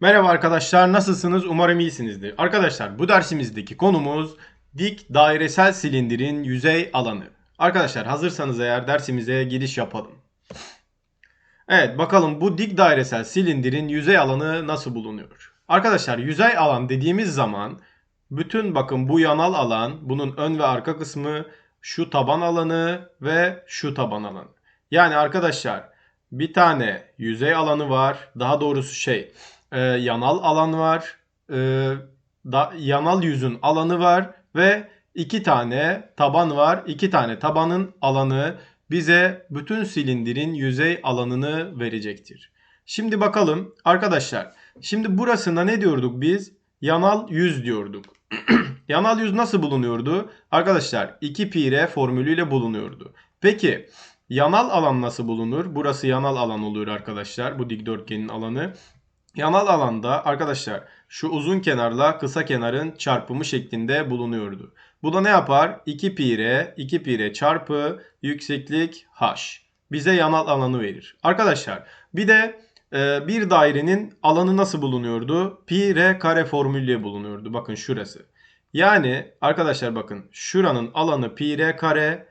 Merhaba arkadaşlar, nasılsınız? Umarım iyisinizdir. Arkadaşlar, bu dersimizdeki konumuz dik dairesel silindirin yüzey alanı. Arkadaşlar, hazırsanız eğer dersimize giriş yapalım. Evet, bakalım bu dik dairesel silindirin yüzey alanı nasıl bulunuyor? Arkadaşlar, yüzey alan dediğimiz zaman bütün bakın bu yanal alan, bunun ön ve arka kısmı, şu taban alanı ve şu taban alanı. Yani arkadaşlar, bir tane yüzey alanı var. Daha doğrusu şey, e, yanal alan var. E, da, yanal yüzün alanı var ve iki tane taban var. İki tane tabanın alanı bize bütün silindirin yüzey alanını verecektir. Şimdi bakalım arkadaşlar. Şimdi burasında ne diyorduk biz? Yanal yüz diyorduk. yanal yüz nasıl bulunuyordu? Arkadaşlar 2 pi r formülüyle bulunuyordu. Peki yanal alan nasıl bulunur? Burası yanal alan oluyor arkadaşlar. Bu dikdörtgenin alanı. Yanal alanda arkadaşlar şu uzun kenarla kısa kenarın çarpımı şeklinde bulunuyordu. Bu da ne yapar? 2 pi r, 2 pi r çarpı yükseklik h. Bize yanal alanı verir. Arkadaşlar bir de e, bir dairenin alanı nasıl bulunuyordu? Pi r kare formülüyle bulunuyordu. Bakın şurası. Yani arkadaşlar bakın şuranın alanı pi r kare,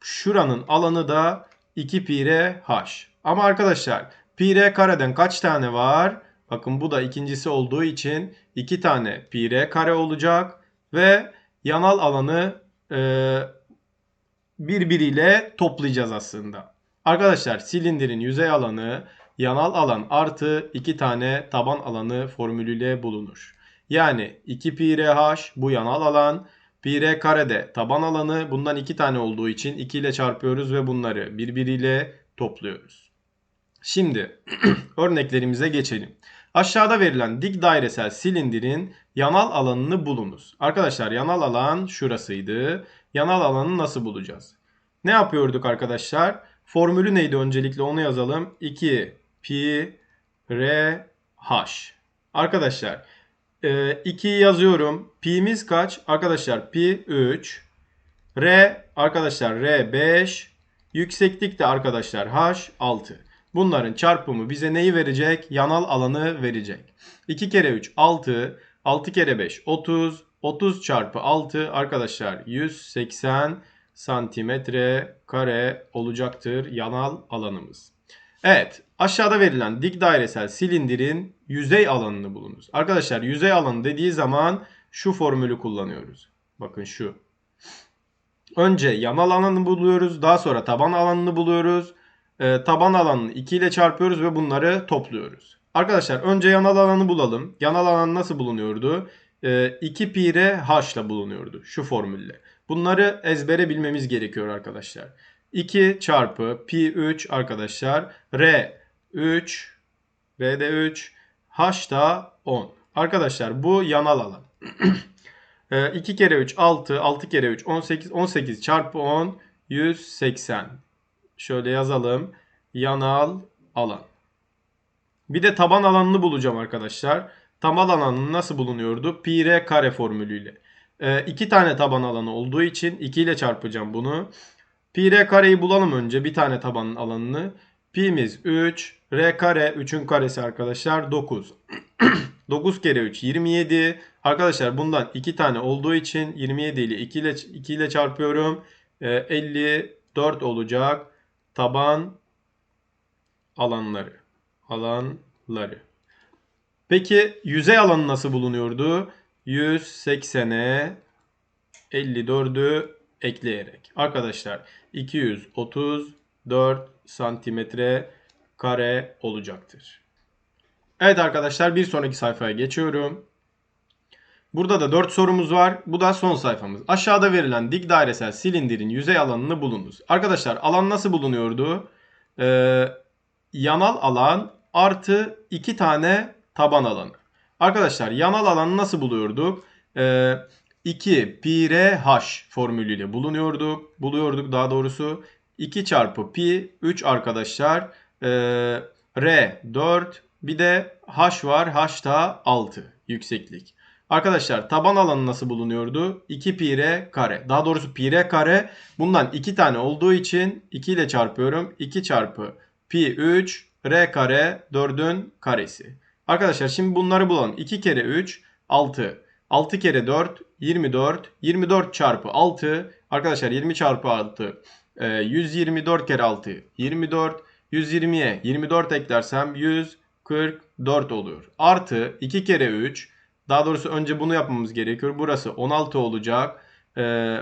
şuranın alanı da 2 pi r h. Ama arkadaşlar pi r kareden kaç tane var? Bakın bu da ikincisi olduğu için 2 tane pi r kare olacak ve yanal alanı e, birbiriyle toplayacağız aslında. Arkadaşlar silindirin yüzey alanı yanal alan artı 2 tane taban alanı formülüyle bulunur. Yani 2 pi r h bu yanal alan pi r karede taban alanı bundan 2 tane olduğu için 2 ile çarpıyoruz ve bunları birbiriyle topluyoruz. Şimdi örneklerimize geçelim. Aşağıda verilen dik dairesel silindirin yanal alanını bulunuz. Arkadaşlar yanal alan şurasıydı. Yanal alanı nasıl bulacağız? Ne yapıyorduk arkadaşlar? Formülü neydi öncelikle onu yazalım. 2 pi r h. Arkadaşlar 2'yi yazıyorum. Pi'miz kaç? Arkadaşlar pi 3. R arkadaşlar R 5. Yükseklik de arkadaşlar H 6. Bunların çarpımı bize neyi verecek? Yanal alanı verecek. 2 kere 3 6. 6 kere 5 30. 30 çarpı 6 arkadaşlar 180 santimetre kare olacaktır yanal alanımız. Evet aşağıda verilen dik dairesel silindirin yüzey alanını bulunuz. Arkadaşlar yüzey alanı dediği zaman şu formülü kullanıyoruz. Bakın şu. Önce yanal alanını buluyoruz. Daha sonra taban alanını buluyoruz. Ee, taban alanını 2 ile çarpıyoruz ve bunları topluyoruz. Arkadaşlar önce yanal alanı bulalım. Yanal alan nasıl bulunuyordu? Ee, 2 pi r h ile bulunuyordu. Şu formülle. Bunları ezbere bilmemiz gerekiyor arkadaşlar. 2 çarpı pi 3 arkadaşlar. R 3. R'de 3. H da 10. Arkadaşlar bu yanal alan. 2 kere 3 6. 6 kere 3 18. 18 çarpı 10 180. Şöyle yazalım. Yanal alan. Bir de taban alanını bulacağım arkadaşlar. Taban alanı nasıl bulunuyordu? Pi r kare formülüyle. Ee, iki tane taban alanı olduğu için 2 ile çarpacağım bunu. Pi r kareyi bulalım önce bir tane tabanın alanını. Pi'miz 3. R kare 3'ün karesi arkadaşlar 9. 9 kere 3 27. Arkadaşlar bundan 2 tane olduğu için 27 ile 2 ile, 2 ile çarpıyorum. Ee, 54 olacak. Taban alanları. Alanları. Peki yüzey alanı nasıl bulunuyordu? 180'e 54'ü ekleyerek. Arkadaşlar 234 santimetre kare olacaktır. Evet arkadaşlar bir sonraki sayfaya geçiyorum. Burada da 4 sorumuz var. Bu da son sayfamız. Aşağıda verilen dik dairesel silindirin yüzey alanını bulunuz. Arkadaşlar alan nasıl bulunuyordu? Ee, yanal alan artı 2 tane taban alanı. Arkadaşlar yanal alanı nasıl buluyorduk? Ee, 2 pi r h formülüyle bulunuyorduk. Buluyorduk daha doğrusu. 2 çarpı pi 3 arkadaşlar. Ee, r 4 bir de h var. h da 6 yükseklik. Arkadaşlar taban alanı nasıl bulunuyordu? 2 pi r kare. Daha doğrusu pi r kare bundan 2 tane olduğu için 2 ile çarpıyorum. 2 çarpı pi 3 r kare 4'ün karesi. Arkadaşlar şimdi bunları bulalım. 2 kere 3 6. 6 kere 4 24. 24 çarpı 6. Arkadaşlar 20 çarpı 6. e, 124 kere 6. 24. 120'ye 24 eklersem 144 oluyor. Artı 2 kere 3. Daha doğrusu önce bunu yapmamız gerekiyor. Burası 16 olacak. Ee,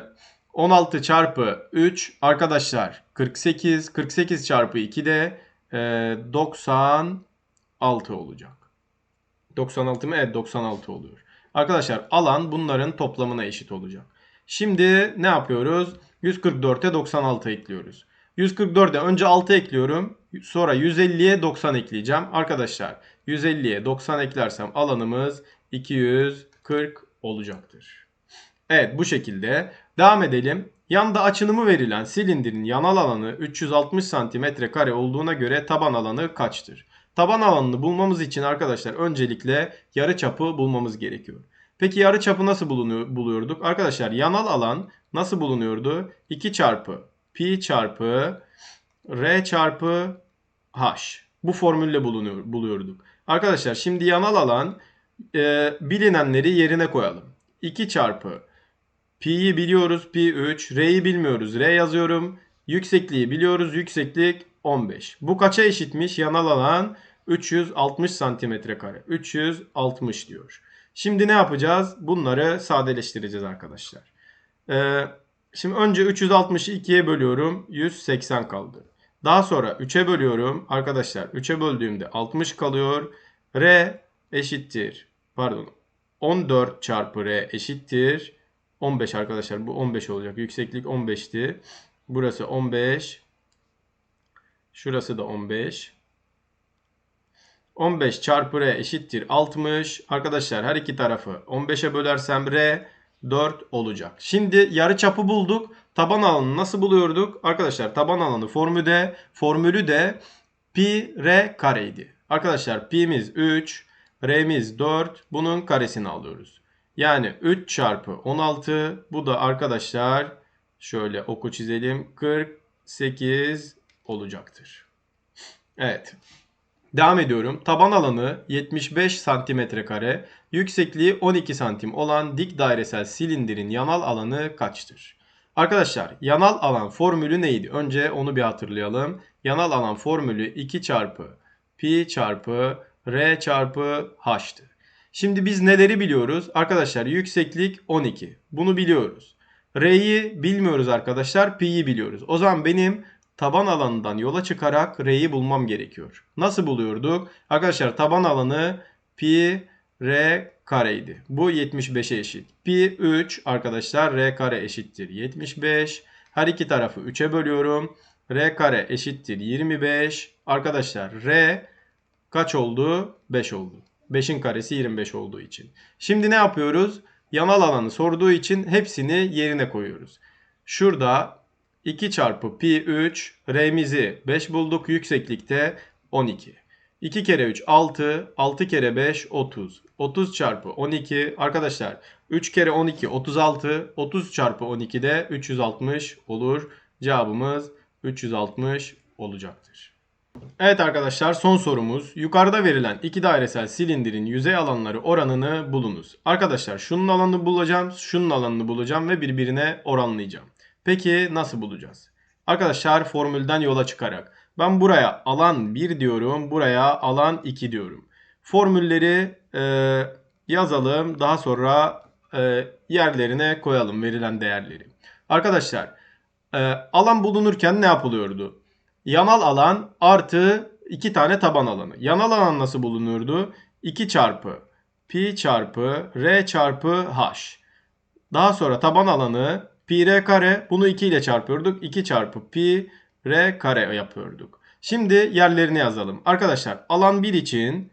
16 çarpı 3 arkadaşlar 48. 48 çarpı 2 de e, 96 olacak. 96 mı? Evet 96 oluyor. Arkadaşlar alan bunların toplamına eşit olacak. Şimdi ne yapıyoruz? 144'e 96 ekliyoruz. 144'e önce 6 ekliyorum. Sonra 150'ye 90 ekleyeceğim. Arkadaşlar 150'ye 90 eklersem alanımız 240 olacaktır. Evet bu şekilde. Devam edelim. Yanda açınımı verilen silindirin yanal alanı 360 cm kare olduğuna göre taban alanı kaçtır? Taban alanını bulmamız için arkadaşlar öncelikle yarıçapı bulmamız gerekiyor. Peki yarıçapı nasıl bulunuyor, buluyorduk? Arkadaşlar yanal alan nasıl bulunuyordu? 2 çarpı pi çarpı r çarpı h. Bu formülle bulunuyor, buluyorduk. Arkadaşlar şimdi yanal alan e, bilinenleri yerine koyalım. 2 çarpı pi'yi biliyoruz pi 3, r'yi bilmiyoruz r yazıyorum. Yüksekliği biliyoruz yükseklik 15. Bu kaça eşitmiş? Yanal alan 360 santimetre kare. 360 diyor. Şimdi ne yapacağız? Bunları sadeleştireceğiz arkadaşlar. Ee, şimdi önce 360'ı 2'ye bölüyorum. 180 kaldı. Daha sonra 3'e bölüyorum. Arkadaşlar 3'e böldüğümde 60 kalıyor. R eşittir. Pardon. 14 çarpı R eşittir. 15 arkadaşlar. Bu 15 olacak. Yükseklik 15'ti. Burası 15. Şurası da 15. 15 çarpı R eşittir 60. Arkadaşlar her iki tarafı 15'e bölersem R 4 olacak. Şimdi yarı çapı bulduk. Taban alanını nasıl buluyorduk? Arkadaşlar taban alanı formülü de, formülü de pi r kareydi. Arkadaşlar pi'miz 3, r'miz 4. Bunun karesini alıyoruz. Yani 3 çarpı 16 bu da arkadaşlar şöyle oku çizelim 48 olacaktır. Evet. Devam ediyorum. Taban alanı 75 santimetre kare, yüksekliği 12 santim olan dik dairesel silindirin yanal alanı kaçtır? Arkadaşlar yanal alan formülü neydi? Önce onu bir hatırlayalım. Yanal alan formülü 2 çarpı pi çarpı r çarpı h'tı. Şimdi biz neleri biliyoruz? Arkadaşlar yükseklik 12. Bunu biliyoruz. R'yi bilmiyoruz arkadaşlar. Pi'yi biliyoruz. O zaman benim taban alanından yola çıkarak R'yi bulmam gerekiyor. Nasıl buluyorduk? Arkadaşlar taban alanı pi R kareydi. Bu 75'e eşit. Pi 3 arkadaşlar R kare eşittir 75. Her iki tarafı 3'e bölüyorum. R kare eşittir 25. Arkadaşlar R kaç oldu? 5 oldu. 5'in karesi 25 olduğu için. Şimdi ne yapıyoruz? Yanal alanı sorduğu için hepsini yerine koyuyoruz. Şurada 2 çarpı pi 3 r'mizi 5 bulduk. Yükseklikte 12. 2 kere 3 6. 6 kere 5 30. 30 çarpı 12. Arkadaşlar 3 kere 12 36. 30 çarpı 12 de 360 olur. Cevabımız 360 olacaktır. Evet arkadaşlar son sorumuz. Yukarıda verilen iki dairesel silindirin yüzey alanları oranını bulunuz. Arkadaşlar şunun alanını bulacağım, şunun alanını bulacağım ve birbirine oranlayacağım. Peki nasıl bulacağız? Arkadaşlar formülden yola çıkarak ben buraya alan 1 diyorum, buraya alan 2 diyorum. Formülleri e, yazalım, daha sonra e, yerlerine koyalım verilen değerleri. Arkadaşlar e, alan bulunurken ne yapılıyordu? Yanal alan artı 2 tane taban alanı. Yanal alan nasıl bulunuyordu? 2 çarpı pi çarpı r çarpı h. Daha sonra taban alanı pi r kare bunu 2 ile çarpıyorduk. 2 çarpı pi r kare yapıyorduk. Şimdi yerlerini yazalım. Arkadaşlar alan 1 için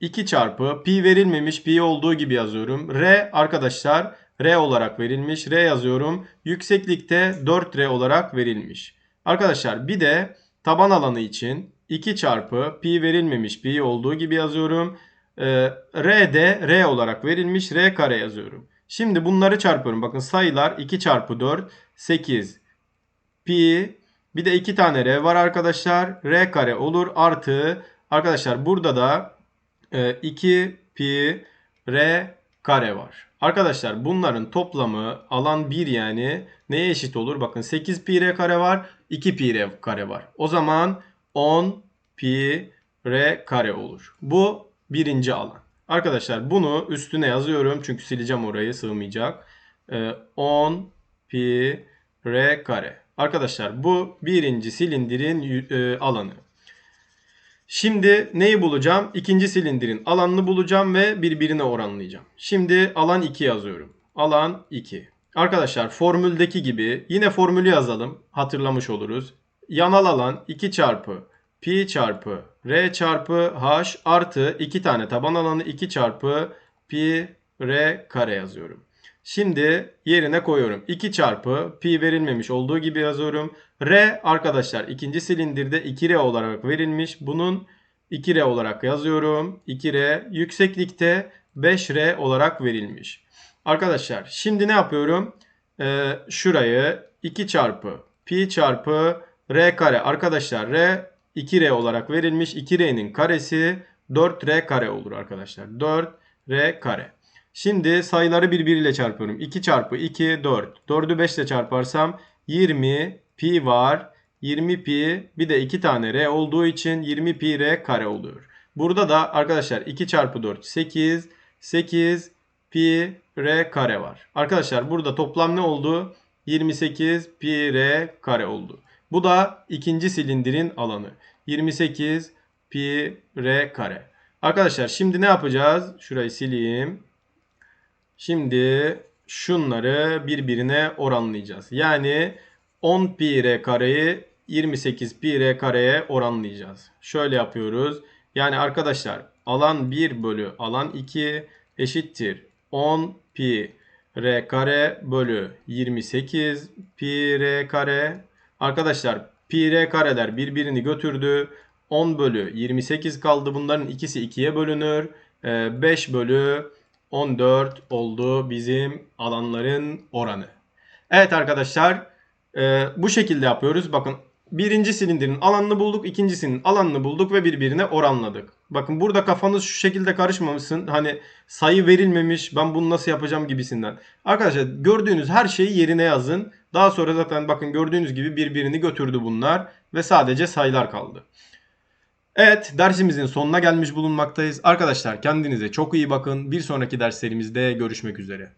2 çarpı pi verilmemiş pi olduğu gibi yazıyorum. R arkadaşlar R olarak verilmiş. R yazıyorum. Yükseklikte 4R olarak verilmiş. Arkadaşlar bir de taban alanı için 2 çarpı pi verilmemiş pi olduğu gibi yazıyorum. R de R olarak verilmiş. R kare yazıyorum. Şimdi bunları çarpıyorum. Bakın sayılar 2 çarpı 4 8 pi bir de 2 tane r var arkadaşlar. r kare olur artı arkadaşlar burada da e, 2 pi r kare var. Arkadaşlar bunların toplamı alan 1 yani neye eşit olur? Bakın 8 pi r kare var. 2 pi r kare var. O zaman 10 pi r kare olur. Bu birinci alan. Arkadaşlar bunu üstüne yazıyorum. Çünkü sileceğim orayı sığmayacak. Ee, 10 pi r kare. Arkadaşlar bu birinci silindirin e, alanı. Şimdi neyi bulacağım? İkinci silindirin alanını bulacağım ve birbirine oranlayacağım. Şimdi alan 2 yazıyorum. Alan 2. Arkadaşlar formüldeki gibi yine formülü yazalım. Hatırlamış oluruz. Yanal alan 2 çarpı pi çarpı r çarpı h artı 2 tane taban alanı 2 çarpı pi r kare yazıyorum. Şimdi yerine koyuyorum. 2 çarpı pi verilmemiş olduğu gibi yazıyorum. R arkadaşlar ikinci silindirde 2R olarak verilmiş. Bunun 2R olarak yazıyorum. 2R yükseklikte 5R olarak verilmiş. Arkadaşlar şimdi ne yapıyorum? Ee, şurayı 2 çarpı pi çarpı R kare. Arkadaşlar R 2R olarak verilmiş. 2R'nin karesi 4R kare olur arkadaşlar. 4R kare. Şimdi sayıları birbiriyle çarpıyorum. 2 çarpı 2 4. 4'ü 5 ile çarparsam 20 pi var. 20 pi bir de 2 tane r olduğu için 20 pi r kare oluyor. Burada da arkadaşlar 2 çarpı 4 8. 8 pi r kare var. Arkadaşlar burada toplam ne oldu? 28 pi r kare oldu. Bu da ikinci silindirin alanı. 28 pi r kare. Arkadaşlar şimdi ne yapacağız? Şurayı sileyim. Şimdi şunları birbirine oranlayacağız. Yani 10 pi r kareyi 28 pi r kareye oranlayacağız. Şöyle yapıyoruz. Yani arkadaşlar alan 1 bölü alan 2 eşittir 10 pi r kare bölü 28 pi r kare. Arkadaşlar pi r kareler birbirini götürdü. 10 bölü 28 kaldı. Bunların ikisi 2'ye bölünür. 5 bölü 14 oldu bizim alanların oranı. Evet arkadaşlar e, bu şekilde yapıyoruz. Bakın birinci silindirin alanını bulduk. ikincisinin alanını bulduk ve birbirine oranladık. Bakın burada kafanız şu şekilde karışmamışsın. Hani sayı verilmemiş ben bunu nasıl yapacağım gibisinden. Arkadaşlar gördüğünüz her şeyi yerine yazın. Daha sonra zaten bakın gördüğünüz gibi birbirini götürdü bunlar. Ve sadece sayılar kaldı. Evet dersimizin sonuna gelmiş bulunmaktayız. Arkadaşlar kendinize çok iyi bakın. Bir sonraki derslerimizde görüşmek üzere.